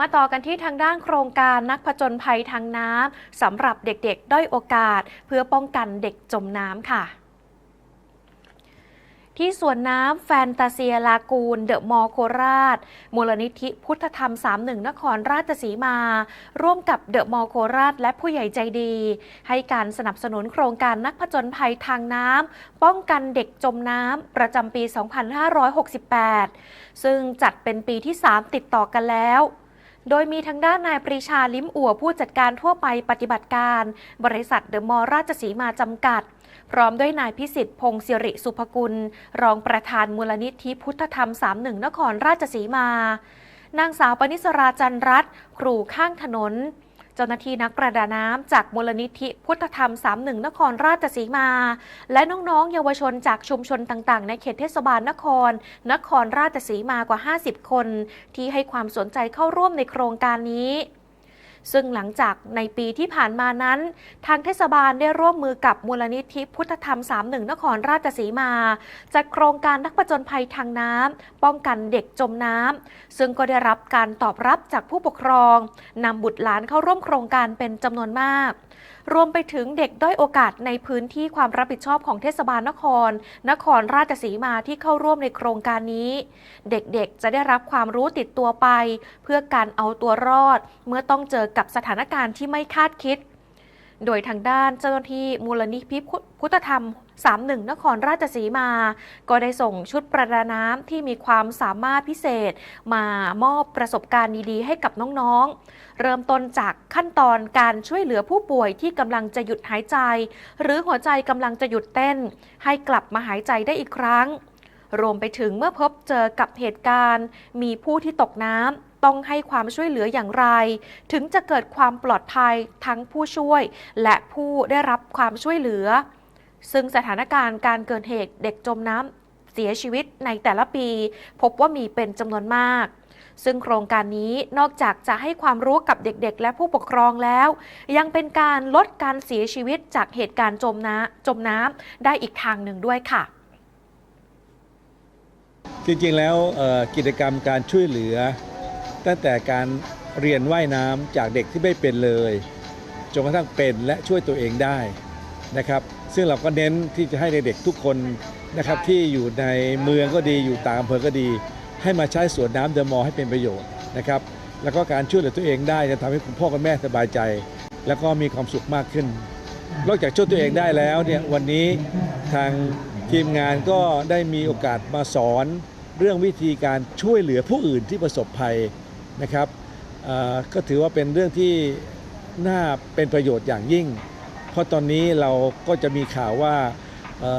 มาต่อกันที่ทางด้านโครงการนักผจญภัยทางน้ำสำหรับเด็กๆ ด้อยโอกาส เพื่อป้องกันเด็กจมน้ำค่ะที่สวนน้ำแฟนตาเซียลากูนเดอะมอลโคราช มูลนิธิพุทธธรรม 31 นครราชสีมา ร่วมกับเดอะมอลโคราช และผู้ใหญ่ใจดี ให้การสนับสนุนโครงการนักผจญภัยทางน้ำป้องกันเด็กจมน้ำประจำปี 2568 ซึ่งจัดเป็นปีที่ 3 ติดต่อกันแล้ว โดยมีทางด้านนายปรีชาลิ้มอัวผู้จัดการทั่วไปปฏิบัติการ บริษัทเดอะมอลล์ราชสีมาจำกัด พร้อมด้วยนายพิสิทธิ์พงศิริสุภกุล รองประธานมูลนิธิพุทธธรรม 31 นครราชสีมา นางสาวปนิสราจันรัตน์ครูข้างถนน เจ้าหน้าที่นักประดาน้ำจากมูลนิธิพุทธธรรม 31 นครราชสีมา และน้องๆ เยาวชนจากชุมชนต่างๆ ในเขตเทศบาลนคร นครราชสีมากว่า 50 คน ที่ให้ความสนใจเข้าร่วมในโครงการนี้ ซึ่งหลังจากในปีที่ผ่านมานั้น ทางเทศบาลได้ร่วมมือกับมูลนิธิพุทธธรรม 31 นครราชสีมา จัดโครงการนักประจนภัยทางน้ำป้องกันเด็กจมน้ำซึ่งก็ได้รับการตอบรับจากผู้ปกครองนำบุตรหลานเข้าร่วมโครงการเป็นจำนวนมาก รวมไปถึงเด็กด้อยโอกาสในพื้นที่ความรับผิดชอบของเทศบาลนคร นครราชสีมาที่เข้าร่วมในโครงการนี้ เด็กๆ จะได้รับความรู้ติดตัวไป เพื่อการเอาตัวรอด เมื่อต้องเจอกับสถานการณ์ที่ไม่คาดคิด โดยทางด้านเจ้าหน้าที่มูลนิธิพุทธธรรม 31 นครราชสีมา ก็ได้ส่งชุดประดาน้ำที่มีความสามารถพิเศษ มามอบประสบการณ์ดีๆ ให้กับน้องๆ เริ่มต้นจากขั้นตอนการช่วยเหลือผู้ป่วยที่กำลังจะหยุดหายใจ หรือหัวใจกำลังจะหยุดเต้น ให้กลับมาหายใจได้อีกครั้ง รวมไปถึงเมื่อพบเจอกับเหตุการณ์ มีผู้ที่ตกน้ำ ต้องให้ความช่วยเหลืออย่างไร ถึงจะเกิดความปลอดภัยทั้งผู้ช่วย และผู้ได้รับความช่วยเหลือ ซึ่งสถานการณ์การเกิดเหตุเด็กจมน้ำเสียชีวิตในแต่ละปี พบว่ามีเป็นจำนวนมากซึ่งโครงการนี้นอกจากจะให้ความรู้กับเด็กๆ และผู้ปกครองแล้ว ยังเป็นการลดการเสียชีวิตจากเหตุการณ์จมน้ำจมน้ำได้อีกทางหนึ่งด้วยค่ะ จริงๆแล้วกิจกรรมการช่วยเหลือ ตั้งแต่การเรียนว่ายน้ำจากเด็กที่ไม่เป็นเลยจนกระทั่งเป็นและช่วยตัวเองได้นะครับ ซึ่งเราก็เน้นที่จะให้เด็กๆทุกคนนะครับที่อยู่ในเมืองก็ดีอยู่ต่างอำเภอก็ดี ให้มาใช้สวนน้ำเดอะมอลให้เป็นประโยชน์นะครับ แล้วก็การช่วยเหลือตัวเองได้จะทำให้คุณพ่อคุณแม่สบายใจ แล้วก็มีความสุขมากขึ้น นอกจากช่วยตัวเองได้แล้วเนี่ยวันนี้ทางทีมงานก็ได้มีโอกาสมาสอนเรื่องวิธีการช่วยเหลือผู้อื่นที่ประสบภัย นะครับก็ถือว่าเป็นเรื่องที่น่าเป็นประโยชน์อย่างยิ่ง เพราะตอนนี้เราก็จะมีข่าวว่า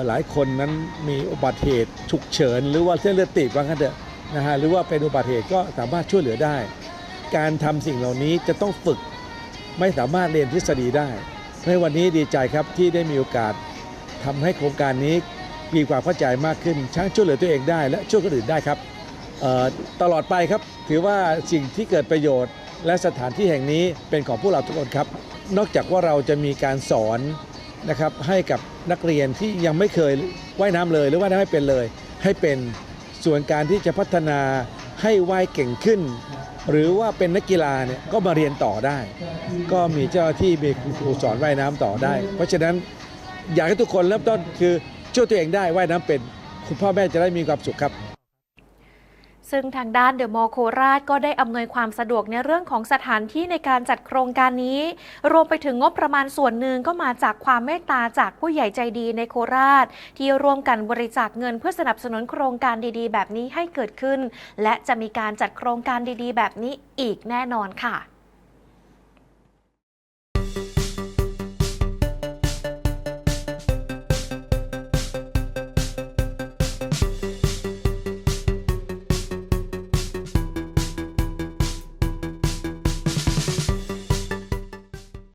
หลายคนนั้นมีอุบัติเหตุฉุกเฉิน หรือว่าเส้นเลือดตีบว่างั้นเถอะนะฮะหรือว่าเป็นอุบัติเหตุก็สามารถช่วยเหลือได้ การทำสิ่งเหล่านี้จะต้องฝึกไม่สามารถเรียนทฤษฎีได้ในวันนี้ดีใจครับที่ได้มีโอกาสทำให้โครงการนี้มีความเข้าใจมากขึ้นทั้งช่วยเหลือตัวเองได้และช่วยคนอื่นได้ครับ ตลอดไปครับ ถือว่าสิ่งที่เกิดประโยชน์ และสถานที่แห่งนี้เป็นของพวกเราทุกคนครับ นอกจากว่าเราจะมีการสอนนะครับให้กับนักเรียนที่ยังไม่เคยว่ายน้ำเลย หรือว่ายน้ำไม่เป็นเลย ให้เป็นส่วนการที่จะพัฒนาให้ว่ายเก่งขึ้น หรือว่าเป็นนักกีฬาเนี่ยก็มาเรียนต่อได้ ก็มีเจ้าที่มีครูสอนว่ายน้ำต่อได้ เพราะฉะนั้นอยากให้ทุกคนเริ่มต้นคือช่วยตัวเองได้ว่ายน้ำเป็น คุณพ่อแม่จะได้มีความสุขครับ ซึ่งทางด้านเดอะมอลโคราชก็ได้อำนวยความสะดวกในเรื่องของสถานที่ในการจัดโครงการนี้ รวมไปถึงงบประมาณส่วนหนึ่งก็มาจากความเมตตาจากผู้ใหญ่ใจดีในโคราช ที่ร่วมกันบริจาคเงินเพื่อสนับสนุนโครงการดีๆ แบบนี้ให้เกิดขึ้น และจะมีการจัดโครงการดีๆ แบบนี้อีกแน่นอนค่ะ